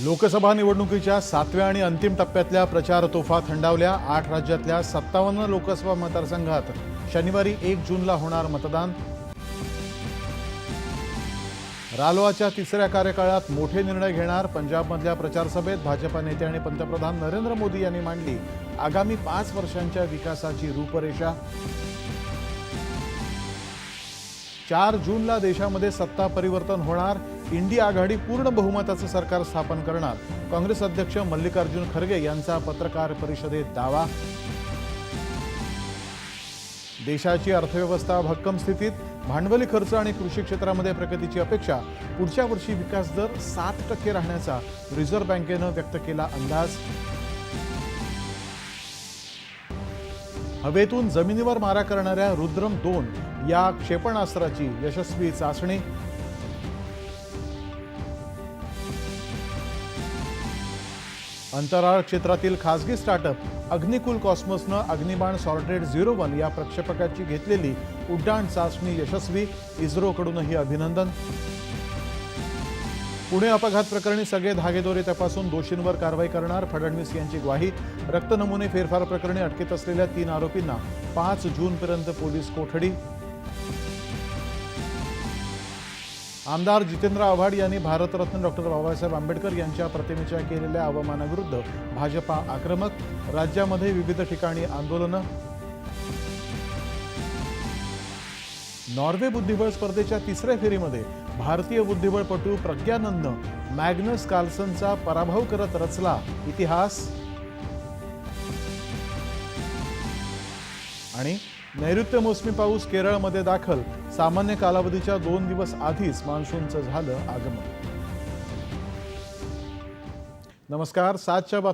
लोकसभा निवडणुकीच्या सातव्या आणि अंतिम टप्प्यातल्या प्रचार तोफा थंडावल्या. आठ राज्यातल्या सत्तावन्न लोकसभा मतदारसंघात शनिवारी एक जूनला होणार मतदान. रालोआच्या तिसऱ्या कार्यकाळात मोठे निर्णय घेणार पंजाबमधल्या प्रचारसभेत भाजपा नेते आणि पंतप्रधान नरेंद्र मोदी यांनी मांडली आगामी पाच वर्षांच्या विकासाची रूपरेषा. चार जूनला देशामध्ये सत्ता परिवर्तन होणार. इंडिया आघाडी पूर्ण बहुमताचं सरकार स्थापन करणार. काँग्रेस अध्यक्ष मल्लिकार्जुन खरगे यांचा पत्रकार परिषदेत दावा. देशाची अर्थव्यवस्था भक्कम स्थितीत भांडवली खर्च आणि कृषी क्षेत्रामध्ये प्रगतीची अपेक्षा पुढच्या वर्षी विकास दर सात टक्के राहण्याचा रिझर्व्ह बँकेनं व्यक्त केला अंदाज. हवेतून जमिनीवर मारा करणाऱ्या रुद्रम दोन या क्षेपणास्त्राची यशस्वी चाचणी अंतराळ क्षेत्रातील खासगी स्टार्टअप अग्निकुल कॉस्मोसनं अग्निबाण सॉर्टेड झिरो वन या प्रक्षेपकाची घेतलेली उड्डाण चाचणी यशस्वी इस्रोकडूनही अभिनंदन. पुणे अपघात प्रकरणी सगळे धागेदोरे तपासून दोषींवर कारवाई करणार फडणवीस यांची ग्वाही. रक्तनमुने फेरफार प्रकरणी अटकेत असलेल्या तीन आरोपींना पाच जूनपर्यंत पोलीस कोठडी. आमदार जितेंद्र आव्हाड यांनी भारतरत्न डॉक्टर बाबासाहेब आंबेडकर यांच्या प्रतिमेच्या केलेल्या अवमानाविरुद्ध भाजपा आक्रमक राज्यामध्ये विविध ठिकाणी आंदोलनं. नॉर्वे बुद्धिबळ स्पर्धेच्या तिसऱ्या फेरीमध्ये भारतीय बुद्धिबळपटू प्रज्ञानंदनं मॅग्नस कार्लसनचा पराभव करत रचला इतिहास. आणि नैऋत्य मोसमी पाऊस केरळमध्ये दाखल. सामान्य कालावधीच्या दोन दिवस आधीच मान्सूनचं झालं आगमन. नमस्कार सातच्या बातमी